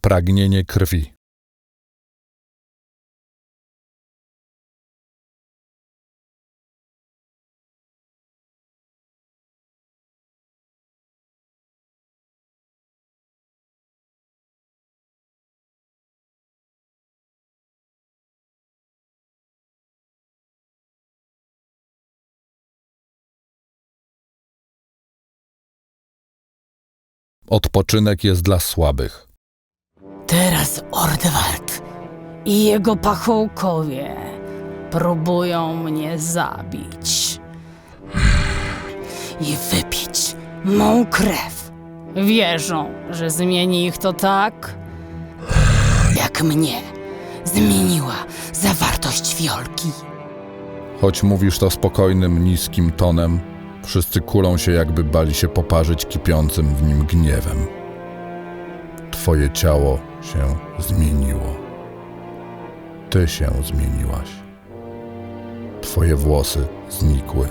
Pragnienie krwi. Odpoczynek jest dla słabych. Teraz Ordwald i jego pachołkowie próbują mnie zabić i wypić mą krew. Wierzą, że zmieni ich to tak, jak mnie zmieniła zawartość fiolki. Choć mówisz to spokojnym, niskim tonem, wszyscy kulą się, jakby bali się poparzyć kipiącym w nim gniewem. Twoje ciało się zmieniło. Ty się zmieniłaś. Twoje włosy znikły.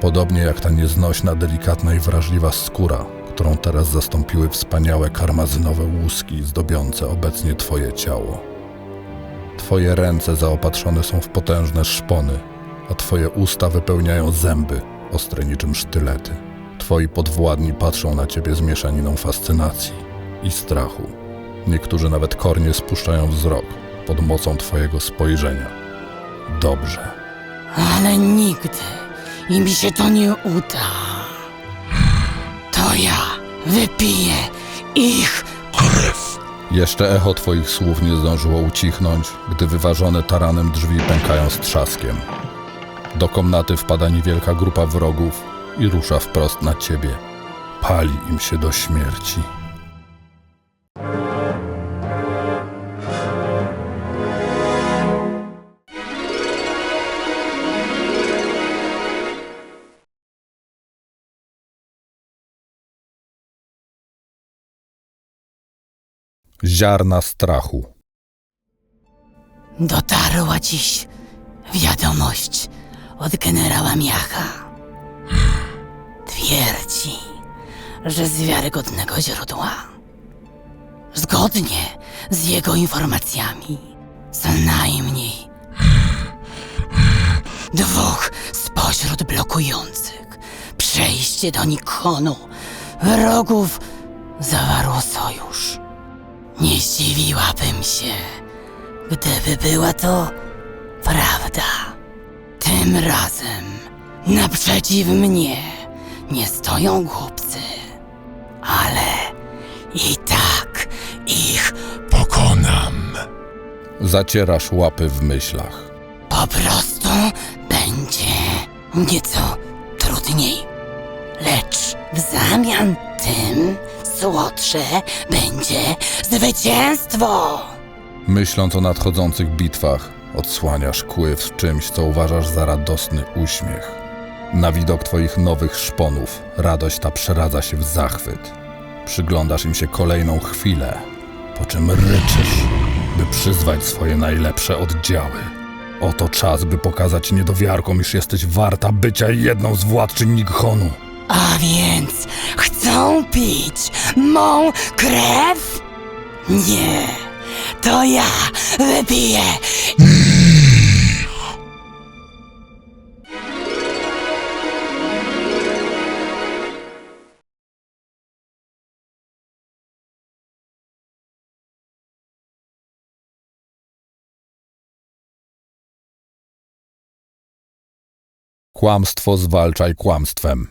Podobnie jak ta nieznośna, delikatna i wrażliwa skóra, którą teraz zastąpiły wspaniałe karmazynowe łuski zdobiące obecnie Twoje ciało. Twoje ręce zaopatrzone są w potężne szpony, a Twoje usta wypełniają zęby, ostre niczym sztylety. Twoi podwładni patrzą na Ciebie z mieszaniną fascynacji i strachu. Niektórzy nawet kornie spuszczają wzrok pod mocą Twojego spojrzenia. Dobrze. Ale nigdy im się to nie uda. To ja wypiję ich krew. Jeszcze echo Twoich słów nie zdążyło ucichnąć, gdy wyważone taranem drzwi pękają z trzaskiem. Do komnaty wpada niewielka grupa wrogów i rusza wprost na Ciebie. Pali im się do śmierci. Ziarna strachu. Dotarła dziś wiadomość od generała Miacha. Twierdzi, że z wiarygodnego źródła. Zgodnie z jego informacjami, co najmniej dwóch spośród blokujących przejście do Nikonu wrogów zawarło sojusz. Nie zdziwiłabym się, gdyby była to prawda. Tym razem naprzeciw mnie nie stoją głupcy, ale i tak ich pokonam. Zacierasz łapy w myślach. Po prostu będzie nieco trudniej. Lecz w zamian tym słodsze będzie zwycięstwo. Myśląc o nadchodzących bitwach, odsłaniasz kły w czymś, co uważasz za radosny uśmiech. Na widok twoich nowych szponów radość ta przeradza się w zachwyt. Przyglądasz im się kolejną chwilę, po czym ryczysz, by przyzwać swoje najlepsze oddziały. Oto czas, by pokazać niedowiarkom, iż jesteś warta bycia jedną z władczyń Nighonu. A więc chcą pić mą krew? Nie, to ja wypiję. Kłamstwo zwalczaj kłamstwem.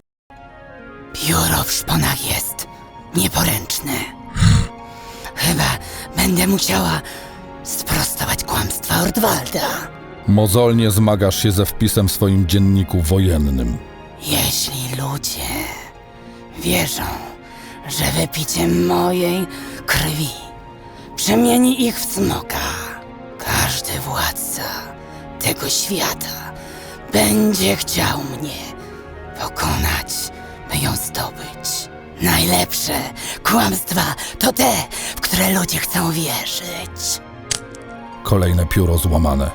Pióro w szponach jest nieporęczne. Chyba będę musiała sprostować kłamstwa Ordwalda. Mozolnie zmagasz się ze wpisem w swoim dzienniku wojennym. Jeśli ludzie wierzą, że wypicie mojej krwi przemieni ich w smoka, każdy władca tego świata będzie chciał mnie pokonać, by ją zdobyć. Najlepsze kłamstwa to te, w które ludzie chcą wierzyć. Kolejne pióro złamane.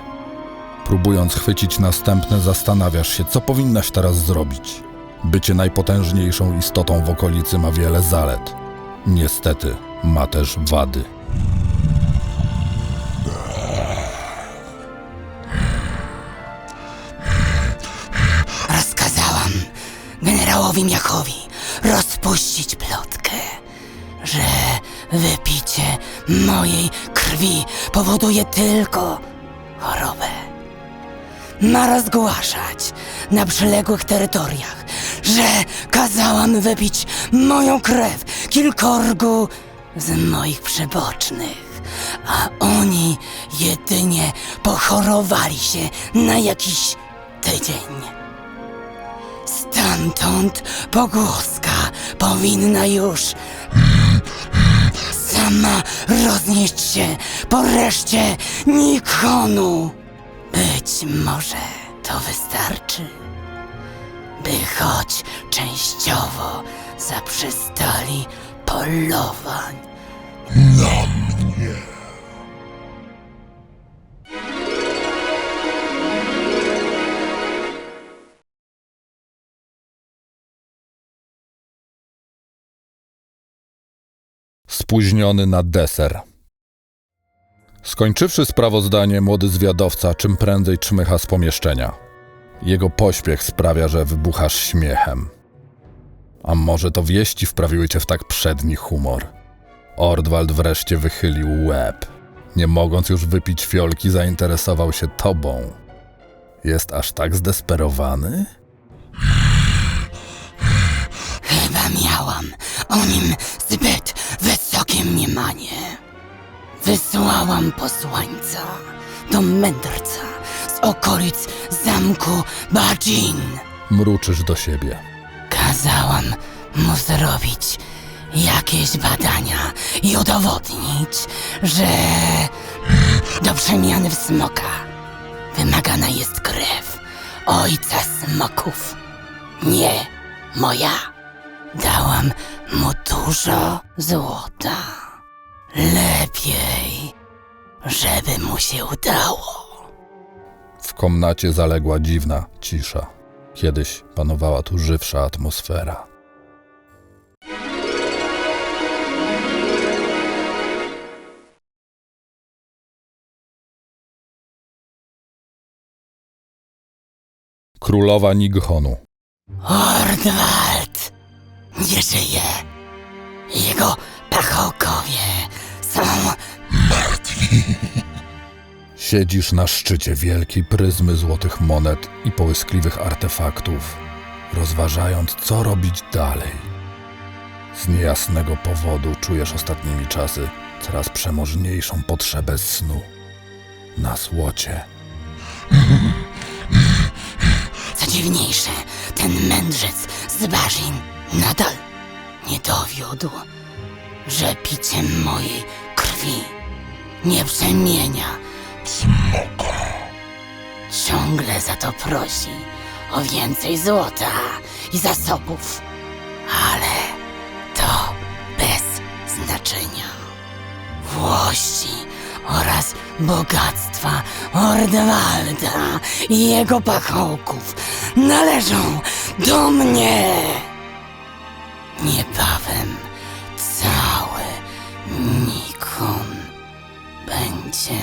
Próbując chwycić następne, zastanawiasz się, co powinnaś teraz zrobić. Bycie najpotężniejszą istotą w okolicy ma wiele zalet. Niestety, ma też wady. Generałowi Miachowi rozpuścić plotkę, że wypicie mojej krwi powoduje tylko chorobę. Ma rozgłaszać na przyległych terytoriach, że kazałam wypić moją krew kilkorgu z moich przybocznych, a oni jedynie pochorowali się na jakiś tydzień. Stamtąd pogłoska powinna już sama roznieść się po reszcie Nikonu. Być może to wystarczy, by choć częściowo zaprzestali polowań. Spóźniony na deser. Skończywszy sprawozdanie, młody zwiadowca czym prędzej czmycha z pomieszczenia. Jego pośpiech sprawia, że wybuchasz śmiechem. A może to wieści wprawiły cię w tak przedni humor? Ordwald wreszcie wychylił łeb. Nie mogąc już wypić fiolki, zainteresował się tobą. Jest aż tak zdesperowany? Chyba miałam o nim zbyt wysokie mniemanie. Wysłałam posłańca do mędrca z okolic zamku Bajin. Mruczysz do siebie. Kazałam mu zrobić jakieś badania i udowodnić, że do przemiany w smoka wymagana jest krew ojca smoków, nie moja. Dałam mu dużo złota. Lepiej, żeby mu się udało. W komnacie zaległa dziwna cisza. Kiedyś panowała tu żywsza atmosfera. Królowa Nighonu. Ordwald nie żyje. Jego pachołkowie są Siedzisz na szczycie wielkiej pryzmy złotych monet i połyskliwych artefaktów, rozważając, co robić dalej. Z niejasnego powodu czujesz ostatnimi czasy coraz przemożniejszą potrzebę snu. Na złocie. Co dziwniejsze, ten mędrzec z Barzin nadal nie dowiódł, że picie mojej krwi nie przemienia smoka. Ciągle za to prosi o więcej złota i zasobów, ale to bez znaczenia. Włości oraz bogactwa Ordwalda i jego pachołków należą do mnie. Niebawem cały Nikon będzie